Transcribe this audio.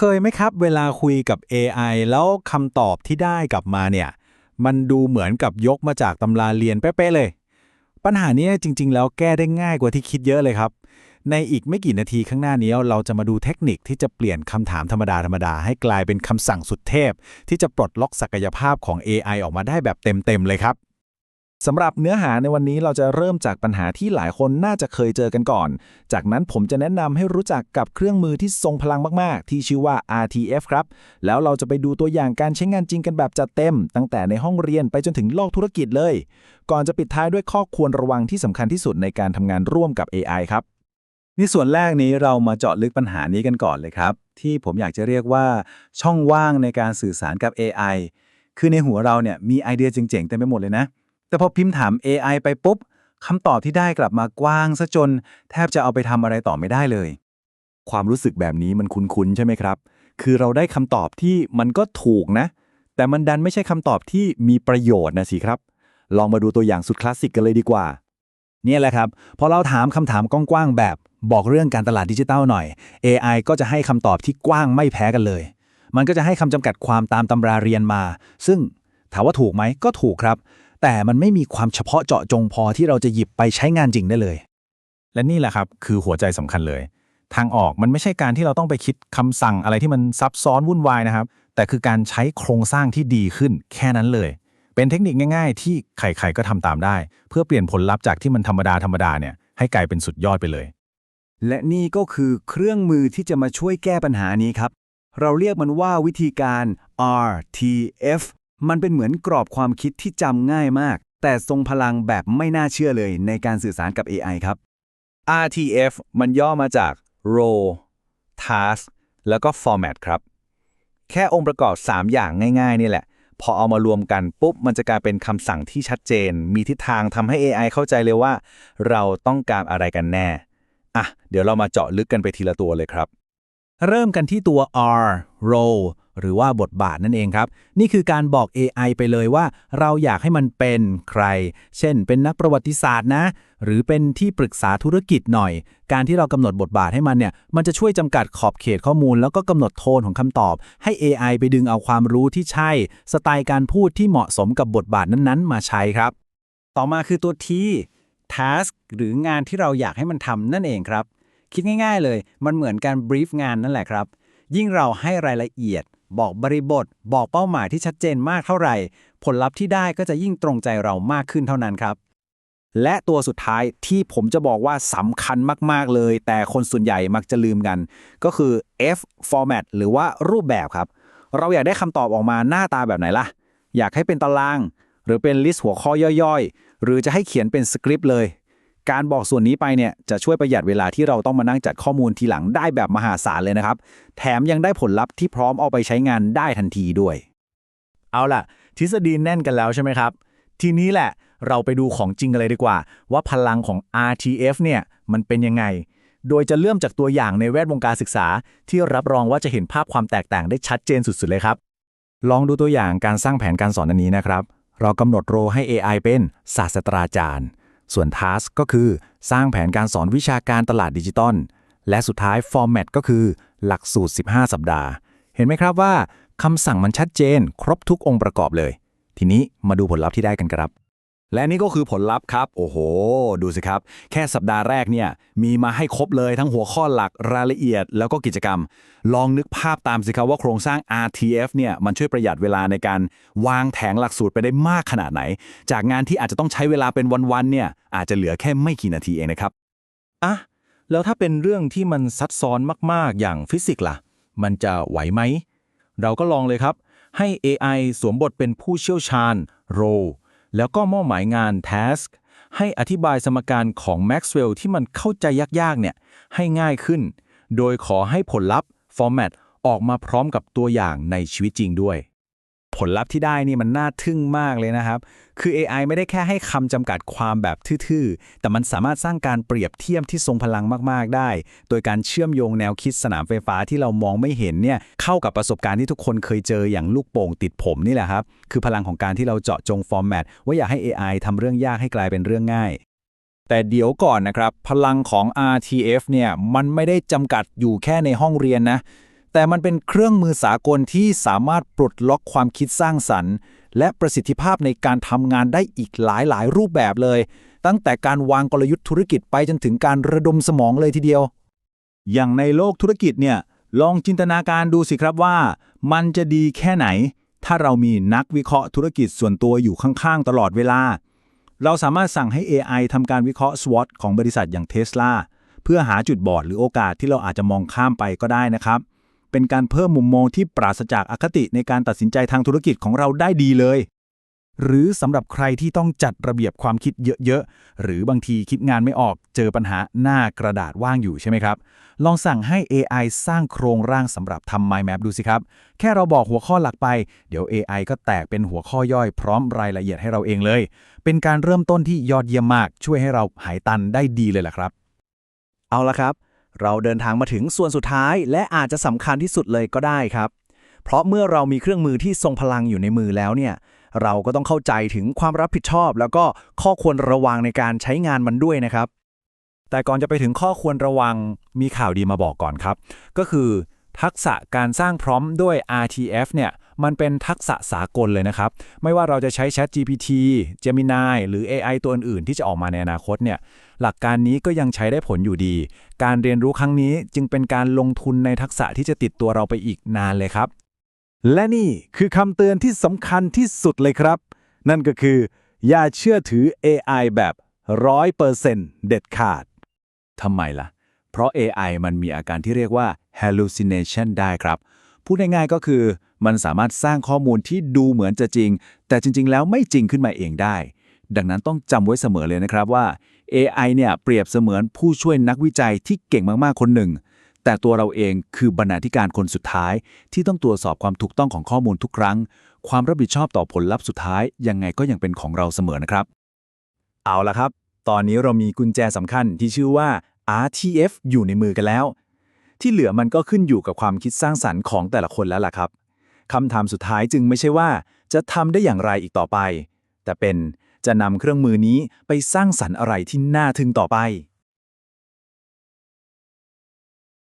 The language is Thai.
เคยไหมครับ เวลาคุยกับ AI แล้วคำตอบที่ได้กลับมาเนี่ย มันดูเหมือนกับยกมาจากตำราเรียนเป๊ะๆเลย ปัญหานี้จริง ๆ แล้วแก้ได้ง่ายกว่าที่คิดเยอะเลยครับ ในอีกไม่กี่นาทีข้างหน้านี้เราจะมาดูเทคนิคที่จะเปลี่ยนคำถามธรรมดาธรรมดาให้กลายเป็นคำสั่งสุดเทพ ที่จะปลดล็อกศักยภาพของ AI ออกมาได้แบบเต็มๆเลยครับ สำหรับเนื้อหาในวันนี้เราจะเริ่มจากปัญหาที่หลายคนน่าจะเคยเจอกันก่อน จากนั้นผมจะแนะนำให้รู้จักกับเครื่องมือที่ทรงพลังมากๆ ที่ชื่อว่า RTF ครับ แล้วเราจะไปดูตัวอย่างการใช้งานจริงกันแบบจัดเต็ม ตั้งแต่ในห้องเรียนไปจนถึงโลกธุรกิจเลย ก่อนจะปิดท้ายด้วยข้อควรระวังที่สำคัญที่สุดในการทำงานร่วมกับ AI ครับในส่วนแรกนี้เรามาเจาะลึกปัญหานี้กันก่อนเลยครับ ที่ผมอยากจะเรียกว่า ช่องว่างในการสื่อสารกับ AI คือในหัวเราเนี่ยมีไอเดียเจ๋งๆเต็มไปหมดเลยนะ แต่พอพิมพ์ถาม AI ไปปุ๊บคำตอบที่ได้กลับมากว้างซะจน แทบจะเอาไปทำอะไรต่อไม่ได้เลย ความรู้สึกแบบนี้มันคุ้นๆใช่ไหมครับ คือเราได้คำตอบที่มันก็ถูกนะ แต่มันดันไม่ใช่คำตอบที่มีประโยชน์นะสิครับ ลองมาดูตัวอย่างสุดคลาสสิกกันเลยดีกว่า เนี่ยแหละครับพอเราถามคำถามกว้างๆแบบบอกเรื่องการตลาดดิจิทัลหน่อย AI ก็จะให้คำตอบที่กว้างไม่แพ้กันเลย มันก็จะให้คำจำกัดความตามตำราเรียนมา ซึ่งถามว่าถูกไหมก็ถูกครับ แต่มันไม่มีความเฉพาะเจาะจงพอที่เราจะหยิบไปใช้งานจริงได้เลย และนี่แหละครับคือหัวใจสำคัญเลย ทางออกมันไม่ใช่การที่เราต้องไปคิดคำสั่งอะไรที่มันซับซ้อนวุ่นวายนะครับ แต่คือการใช้โครงสร้างที่ดีขึ้นแค่นั้นเลย เป็นเทคนิคง่าย ๆ ที่ใครๆก็ทำตามได้ เพื่อเปลี่ยนผลลัพธ์จากที่มันธรรมดาธรรมดาเนี่ยให้กลายเป็นสุดยอดไปเลย และนี่ก็คือเครื่องมือที่จะมาช่วยแก้ปัญหานี้ครับ เราเรียกมันว่าวิธีการ RTF มันเป็นเหมือนกรอบความคิดที่จำง่ายมาก แต่ทรงพลังแบบไม่น่าเชื่อเลยในการสื่อสารกับ AI ครับ RTF มันย่อมาจาก role task แล้วก็ format ครับ แค่องค์ประกอบ 3 อย่างง่าย ๆ นี่แหละ พอเอามารวมกันปุ๊บ มันจะกลายเป็นคำสั่งที่ชัดเจน มีทิศทางทำให้ AI เข้าใจเลยว่า เราต้องการอะไรกันแน่ อะ เดี๋ยวเรามาเจาะลึกกันไปทีละตัวเลยครับ เริ่มกันที่ตัว R role หรือว่าบทบาทนั่นเองครับ นี่คือการบอก AI ไปเลยว่า เราอยากให้มันเป็นใคร เช่น เป็นนักประวัติศาสตร์นะ หรือเป็นที่ปรึกษาธุรกิจหน่อย การที่เรากำหนดบทบาทให้มันเนี่ย มันจะช่วยจำกัดขอบเขตข้อมูล แล้วก็กำหนดโทนของคำตอบ ให้ AI ไปดึงเอาความรู้ที่ใช่ สไตล์การพูดที่เหมาะสมกับบทบาทนั้นๆ มาใช้ครับ ต่อมาคือตัว T task หรืองานที่เราอยากให้มันทำนั่นเองครับ คิดง่าย ๆ เลย มันเหมือนการ brief งานนั่นแหละครับ ยิ่งเราให้รายละเอียด บอกบริบท บอกเป้าหมายที่ชัดเจนมากเท่าไหร่ ผลลัพธ์ที่ได้ก็จะยิ่งตรงใจเรามากขึ้นเท่านั้นครับ และตัวสุดท้ายที่ผมจะบอกว่าสำคัญมาก ๆ เลย แต่คนส่วนใหญ่มักจะลืมกัน ก็คือ F format หรือว่ารูปแบบครับ เราอยากได้คำตอบออกมาหน้าตาแบบไหนล่ะ อยากให้เป็นตาราง หรือเป็นลิสต์หัวข้อย่อยๆ หรือจะให้เขียนเป็นสคริปต์เลย การบอกส่วนนี้ไปเนี่ยจะช่วยประหยัดเวลาที่เราต้องมานั่งจัดข้อมูลทีหลังได้แบบมหาศาลเลยนะครับ แถมยังได้ผลลัพธ์ที่พร้อมเอาไปใช้งานได้ทันทีด้วย เอาล่ะ ทฤษฎีแน่นกันแล้วใช่ไหมครับ ทีนี้แหละเราไปดูของจริงกันเลยดีกว่า ว่าพลังของ RTF เนี่ยมันเป็นยังไง โดยจะเริ่มจากตัวอย่างในแวดวงการศึกษา ที่รับรองว่าจะเห็นภาพความแตกต่างได้ชัดเจนสุดๆเลยครับ ลองดูตัวอย่างการสร้างแผนการสอนอันนี้นะครับ เรากำหนดโรให้ AI เป็นศาสตราจารย์ ส่วน Task ก็คือสร้างแผนการสอนวิชาการตลาดดิจิตอล และสุดท้าย Format ก็คือหลักสูตร 15 สัปดาห์ เห็นไหมครับว่าคำสั่งมันชัดเจน ครบทุกองค์ประกอบเลย ทีนี้มาดูผลลัพธ์ที่ได้กันครับ และนี่ก็คือผลลัพธ์ครับ โอ้โห ดูสิครับ แค่สัปดาห์แรกเนี่ย มีมาให้ครบเลยทั้งหัวข้อหลักรายละเอียด แล้วก็กิจกรรม ลองนึกภาพตามสิครับว่าโครงสร้าง RTF เนี่ย มันช่วยประหยัดเวลาในการวางแผงหลักสูตรไปได้มากขนาดไหน จากงานที่อาจจะต้องใช้เวลาเป็นวันๆเนี่ย อาจจะเหลือแค่ไม่กี่นาทีเองนะครับ อะ แล้วถ้าเป็นเรื่องที่มันซับซ้อนมากๆ อย่างฟิสิกส์ล่ะ มันจะไหวไหม เราก็ลองเลยครับ ให้ AI สวมบทเป็นผู้เชี่ยวชาญ role แล้วก็มอบหมายงาน task ให้อธิบายสมการของแมกซ์เวลล์ที่มันเข้าใจยากๆเนี่ยให้ง่ายขึ้น โดยขอให้ผลลัพธ์ format ออกมาพร้อมกับตัวอย่างในชีวิตจริงด้วย ผลลัพธ์ที่ได้นี่มันน่าทึ่งมากเลยนะครับ คือ AI ไม่ได้แค่ให้คำจำกัดความแบบทื่อๆ แต่มันสามารถสร้างการเปรียบเทียบที่ทรงพลังมากๆได้ โดยการเชื่อมโยงแนวคิดสนามไฟฟ้าที่เรามองไม่เห็นเนี่ยเข้ากับประสบการณ์ที่ทุกคนเคยเจออย่างลูกโป่งติดผมนี่แหละครับ คือพลังของการที่เราเจาะจงฟอร์แมตว่าอยากให้ AI ทำเรื่องยากให้กลายเป็นเรื่องง่ายแต่เดี๋ยวก่อนนะครับ พลังของ RTF เนี่ย มันไม่ได้จำกัดอยู่แค่ในห้องเรียนนะ แต่มันเป็นเครื่องมือสากลที่สามารถปลดล็อกความคิดสร้างสรรค์ และประสิทธิภาพในการทำงานได้อีกหลายหลายรูปแบบเลย ตั้งแต่การวางกลยุทธ์ธุรกิจไปจนถึงการระดมสมองเลยทีเดียว อย่างในโลกธุรกิจเนี่ยลองจินตนาการดูสิครับว่า มันจะดีแค่ไหน ถ้าเรามีนักวิเคราะห์ธุรกิจส่วนตัวอยู่ข้างๆ ตลอดเวลา เราสามารถสั่งให้ AI ทำการวิเคราะห์ SWOT ของบริษัทอย่าง Tesla เพื่อหาจุดบอดหรือโอกาสที่เราอาจจะมองข้ามไปก็ได้นะครับ เป็นการเพิ่มมุมมองที่ปราศจากอคติในการตัดสินใจทางธุรกิจของเราได้ดีเลย หรือสำหรับใครที่ต้องจัดระเบียบความคิดเยอะๆ หรือบางทีคิดงานไม่ออกเจอปัญหาหน้ากระดาษว่างอยู่ใช่ไหมครับ ลองสั่งให้ AI สร้างโครงร่างสำหรับทำ Mind Map ดูสิครับ แค่เราบอกหัวข้อหลักไป เดี๋ยว AI ก็แตกเป็นหัวข้อย่อยพร้อมรายละเอียดให้เราเองเลย เป็นการเริ่มต้นที่ยอดเยี่ยมมาก ช่วยให้เราหายตันได้ดีเลยล่ะครับ เอาละครับ เราเดินทางมาถึงส่วนสุดท้าย และอาจจะสำคัญที่สุดเลยก็ได้ครับ เพราะเมื่อเรามีเครื่องมือที่ทรงพลังอยู่ในมือแล้วเนี่ย เราก็ต้องเข้าใจถึงความรับผิดชอบ แล้วก็ข้อควรระวังในการใช้งานมันด้วยนะครับ แต่ก่อนจะไปถึงข้อควรระวังมีข่าวดีมาบอกก่อนครับ ก็คือ ทักษะการสร้างพร้อมด้วย RTF เนี่ย มันเป็นทักษะสากลเลยนะครับ ไม่ว่าเราจะใช้ Chat GPT Gemini หรือ AI ตัวอื่นๆที่จะออกมาในอนาคตเนี่ยหลักการนี้ก็ยังใช้ได้ผลอยู่ดี การเรียนรู้ครั้งนี้จึงเป็นการลงทุนในทักษะที่จะติดตัวเราไปอีกนานเลยครับ และนี่คือคำเตือนที่สำคัญที่สุดเลยครับ นั่นก็คือ อย่าเชื่อถือ AI แบบ100%เด็ดขาดทำไมล่ะ เพราะ AI มันมีอาการที่เรียกว่า hallucination ได้ครับ พูดง่ายๆก็คือ มันสามารถสร้างข้อมูลที่ดูเหมือนจะจริง แต่จริง ๆ แล้วไม่จริงขึ้นมาเองได้ ดังนั้นต้องจำไว้เสมอเลยนะครับว่า AI เนี่ยเปรียบเสมือนผู้ช่วยนักวิจัยที่เก่งมากๆคนหนึ่ง แต่ตัวเราเองคือบรรณาธิการคนสุดท้าย ที่ต้องตรวจสอบความถูกต้องของข้อมูลทุกครั้ง ความรับผิดชอบต่อผลลัพธ์สุดท้าย ยังไงก็ยังเป็นของเราเสมอนะครับ เอาละครับ ตอนนี้เรามีกุญแจสำคัญที่ชื่อว่า RTF อยู่ในมือกันแล้ว ที่เหลือมันก็ขึ้นอยู่กับความคิดสร้างสรรค์ของแต่ละคนแล้วล่ะครับ คำถามสุดท้ายจึงไม่ใช่ว่า จะทำได้อย่างไรอีกต่อไป แต่เป็นจะนำเครื่องมือนี้ไปสร้างสรรค์อะไรที่น่าทึ่งต่อไป